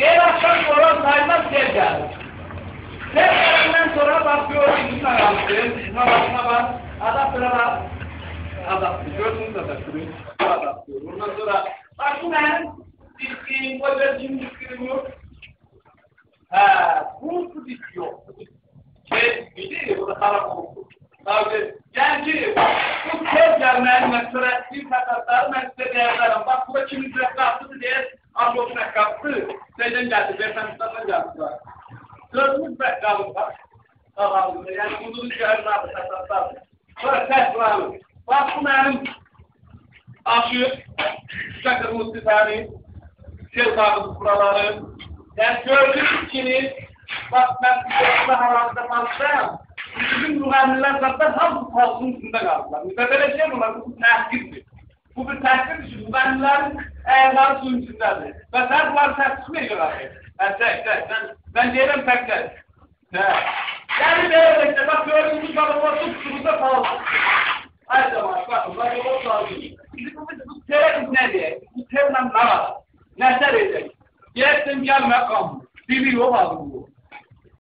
bir akşam sonra saymaz gel geldi. Derslerinden sonra bakıyor bizim ağabey, namazına bak, adaptıra bak. Adaptı, gördünüz adaptırı. Adaptı. Ondan sonra, bak bu ne? Diskin, koyvercim diskin yok. Ha, bu su disk yok. Şey, bir de burada harap oldu. Tabii, yani bu tez gelmeyen mesela bir sakatlar, ben size değerlerim. Bak, bu da kimin kaptı diye, Armut məqqabı seydən gəldi, Berxəmistandan gəldi. Dördümüz məqqabı var. Ağabeyim, yəni bunun şəhərin adı təsaddadır. Sonra təhslanır. Bax, bu mənim aşı, şəkir mutlisəni, sel bağlı buraları. Yəni gördüyünüz kimi, bax, mən bu haramda tanışlayam. Bizim müğənnilər zaten hamısı palsının içində qaldılar. Müzə belə şey olmaz, bu təhqirdir. Bu bir təhqirdir ki, müğənnilərin ayakları suyun içindedir. Ve sen bunları tehkir mi ediyorlar? Ben tek tek, ben, ben diyelim tek tek. He. Yani böyle işte, bak gördüğünüz balıklar tuttuğumuzda kaldı. Her zaman bak yolu kaldı. Bizim bu, bu terim ne diye? Bu terimden ne var? Ne edecek? Gelsin gelme kalmış. Biliyor var bu.